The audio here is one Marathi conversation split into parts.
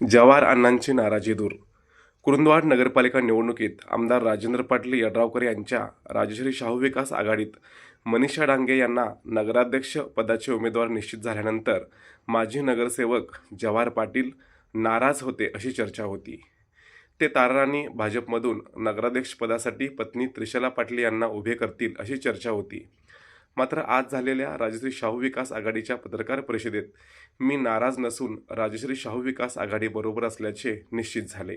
जवाहर अण्णांची नाराजी दूर. कुरुंदवाड नगरपालिका निवडणुकीत आमदार राजेंद्र पाटील यड्रावकर यांच्या राजश्री शाहू विकास आघाडीत मनीषा डांगे यांना नगराध्यक्ष पदाचे उमेदवार निश्चित झाल्यानंतर माजी नगरसेवक जवाहर पाटील नाराज होते अशी चर्चा होती. ते ताराराणी भाजपमधून नगराध्यक्षपदासाठी पत्नी त्रिशला पाटील यांना उभे करतील अशी चर्चा होती. मात्र आज झालेल्या राजश्री शाहू विकास आघाडीच्या पत्रकार परिषदेत मी नाराज नसून राजश्री शाहू विकास आघाडीबरोबर असल्याचे निश्चित झाले.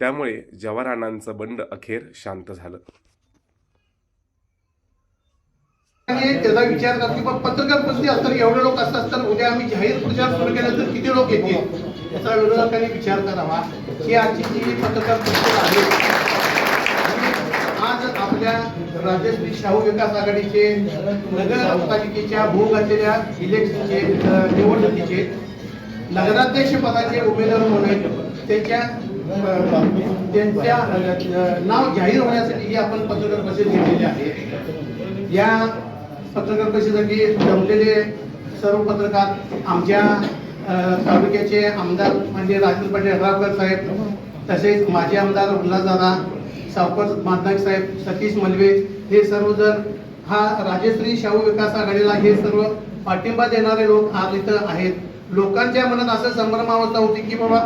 त्यामुळे जवाहर अण्णांचं बंड अखेर शांत झालं. त्याचा विचार करतो की पत्रकार परिषदेत असताना एवढे लोक असतात तर उद्या आम्ही जाहीर प्रचार सुरू केल्यानंतर किती लोक येतील? याचा विरोधकांनी विचार करावा. ही आजची जी पत्रकार परिषद आहे आपल्या राजश्री शाहू विकास आघाडीचे नगरपालिकेच्या होऊ घातलेल्या इलेक्शनचे निवडणुकीचे नगराध्यक्ष पदाचे उमेदवार म्हणून त्यांच्या त्यांच्या नाव जाहीर होण्यासाठी ही आपण पत्रकार परिषद घेतलेली आहे. या पत्रकार परिषदेसाठी जमलेले सर्व पत्रकार आमच्या तालुक्याचे आमदार म्हणजे राजेंद्र पाटील यड्रावकर साहेब तसेच माजी आमदार उल्हासदादा सावकर माधनाक साहेब सतीश मलवे हे सर्वजण हा राजश्री शाहू विकास आघाडीला हे सर्व पाठिंबा देणारे लोक आज इथं आहेत. लोकांच्या मनात असं संभ्रमावस्था होती की बाबा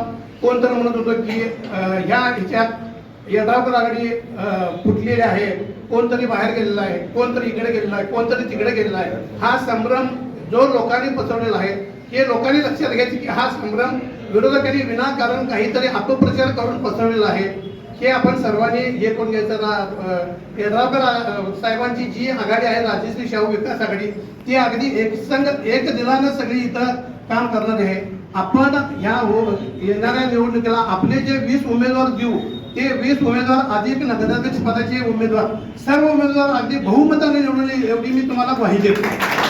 कोण तर म्हणत होतं की ह्या ह्याच्यात यड्रावकर आघाडी फुटलेली आहे कोणतरी बाहेर गेलेला आहे कोणतरी इकडे गेलेला आहे कोणतरी तिकडे गेलेला आहे. हा संभ्रम जो लोकांनी पसरवलेला आहे हे लोकांनी लक्षात घ्यायचे की हा संभ्रम विरोधकांनी विनाकारण काहीतरी अपप्रचार करून पसरवलेला आहे. हे आपण सर्वांनी हे करून घ्यायचं साहेबांची जी आघाडी आहे राजश्री शाहू विकास आघाडी ती अगदी एक संघ एक दिलानं सगळी इथं काम करणार आहे. आपण ह्या हो, येणाऱ्या निवडणुकीला आपले जे वीस उमेदवार देऊ ते वीस उमेदवार अधिक नगराध्यक्ष पदाचे उमेदवार सर्व उमेदवार अगदी बहुमताने निवडून एवढी मी तुम्हाला ग्वाही देतो.